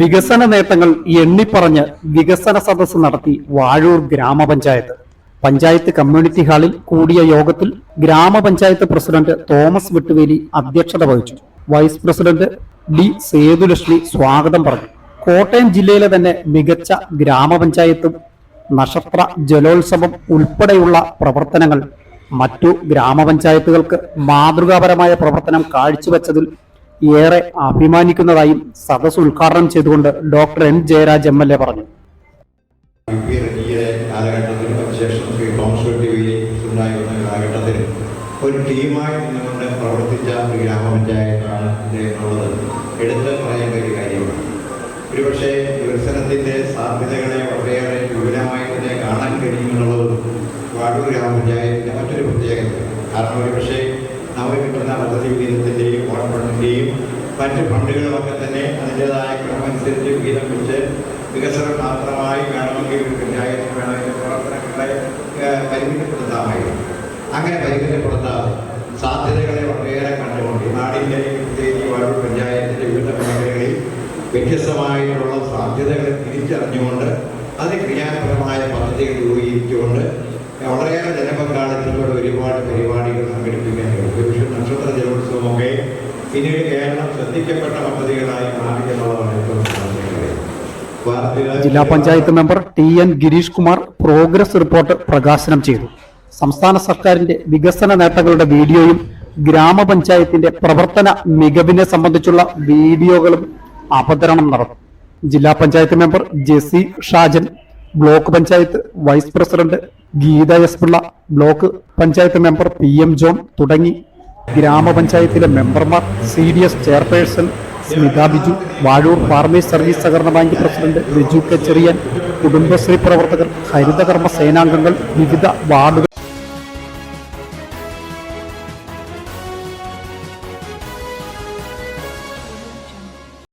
വികസന നേട്ടങ്ങൾ എണ്ണിപ്പറഞ്ഞ് വികസന സദസ്സ് നടത്തി വാഴൂർ ഗ്രാമപഞ്ചായത്ത്. പഞ്ചായത്ത് കമ്മ്യൂണിറ്റി ഹാളിൽ കൂടിയ യോഗത്തിൽ ഗ്രാമപഞ്ചായത്ത് പ്രസിഡന്റ് തോമസ് വിട്ടുവേലി അധ്യക്ഷത വഹിച്ചു. വൈസ് പ്രസിഡന്റ് ഡി സേതുലക്ഷ്മി സ്വാഗതം പറഞ്ഞു. കോട്ടയം ജില്ലയിലെ തന്നെ മികച്ച ഗ്രാമപഞ്ചായത്തും നക്ഷത്ര ജലോത്സവം ഉൾപ്പെടെയുള്ള പ്രവർത്തനങ്ങൾ മറ്റു ഗ്രാമപഞ്ചായത്തുകൾക്ക് മാതൃകാപരമായ പ്രവർത്തനം കാഴ്ചവെച്ചതിൽ ഏറെ അഭിമാനിക്കുന്നതായും സദസ് ഉദ്ഘാടനം ചെയ്തുകൊണ്ട് doctor N Jayaraj M L A പറഞ്ഞു. ഒരു ടീമായി നിന്നുകൊണ്ട് പ്രവർത്തിച്ച ഒരു ഗ്രാമപഞ്ചായത്താണ് ഇത് എന്നുള്ളത് എടുത്ത് പറയേണ്ട ഒരു കാര്യമാണ്. ഒരുപക്ഷെ വികസനത്തിന്റെ സാധ്യതകളെ വളരെയേറെ വിപുലമായി തന്നെ കാണാൻ കഴിയുമെന്നുള്ളത് വാടൂർ ഗ്രാമപഞ്ചായത്തിന്റെ മറ്റൊരു പ്രത്യേകത. കാരണം ഒരുപക്ഷെ നമുക്ക് കിട്ടുന്ന പദ്ധതി ഫണ്ടിന്റെയും മറ്റ് ഫണ്ടുകളുമൊക്കെ തന്നെ അതിന്റെതായ ക്രമമനുസരിച്ച് വിഹിതം വെച്ച് വികസനം മാത്രമായി വേണമെങ്കിൽ ഒരു പഞ്ചായത്തിന് വേണമെങ്കിൽ പ്രവർത്തനങ്ങളെ പരിമിതപ്പെടുത്താമായിരുന്നു. അങ്ങനെ പരിമിതപ്പെടുത്താതെ സാധ്യതകളെ വളരെയേറെ കണ്ടുകൊണ്ട് നാടിന്റെ പ്രത്യേകിച്ച് വാഴൂർ പഞ്ചായത്തിന്റെ വിവിധ മേഖലകളിൽ വ്യത്യസ്തമായിട്ടുള്ള സാധ്യതകളെ തിരിച്ചറിഞ്ഞുകൊണ്ട് അത് ക്രിയാത്മകമായ പദ്ധതികൾ രൂപീകരിച്ചുകൊണ്ട് വളരെയേറെ ജനപങ്കാളിത്തത്തോടെ ഒരുപാട് പരിപാടികൾ സംഘടിപ്പിക്കാൻ കഴിയും ഒരുപക്ഷെ നക്ഷത്ര ജലോത്സവമൊക്കെ പിന്നീട് കേരളം ശ്രദ്ധിക്കപ്പെട്ട പദ്ധതികളായി മാറി എന്നുള്ളതാണ് ഏറ്റവും ജില്ലാ panchayat member T N Girish Kumar progress report പ്രകാശനം ചെയ്തു. സംസ്ഥാന സർക്കാരിന്റെ വികസന നേട്ടങ്ങളുടെ വീഡിയോയും ഗ്രാമപഞ്ചായത്തിന്റെ പ്രവർത്തന മികവിനെ സംബന്ധിച്ചുള്ള വീഡിയോകളും അവതരണം നടന്നു. ജില്ലാ panchayat member Jessy Shajan block panchayat vice president Geetha S Pillai block panchayat member P M John തുടങ്ങി ഗ്രാമപഞ്ചായത്തിലെ മെമ്പർമാർ C D S chairperson Smitha Biju Vazhoor farmers service സഹകരണ ബാങ്ക് പ്രസിഡന്റ് ബിജു കെച്ചെറിയൻ കുടുംബശ്രീ പ്രവർത്തകർ ഹരിതകർമ്മ സേനാംഗങ്ങൾ വിവിധ വാർഡുകൾ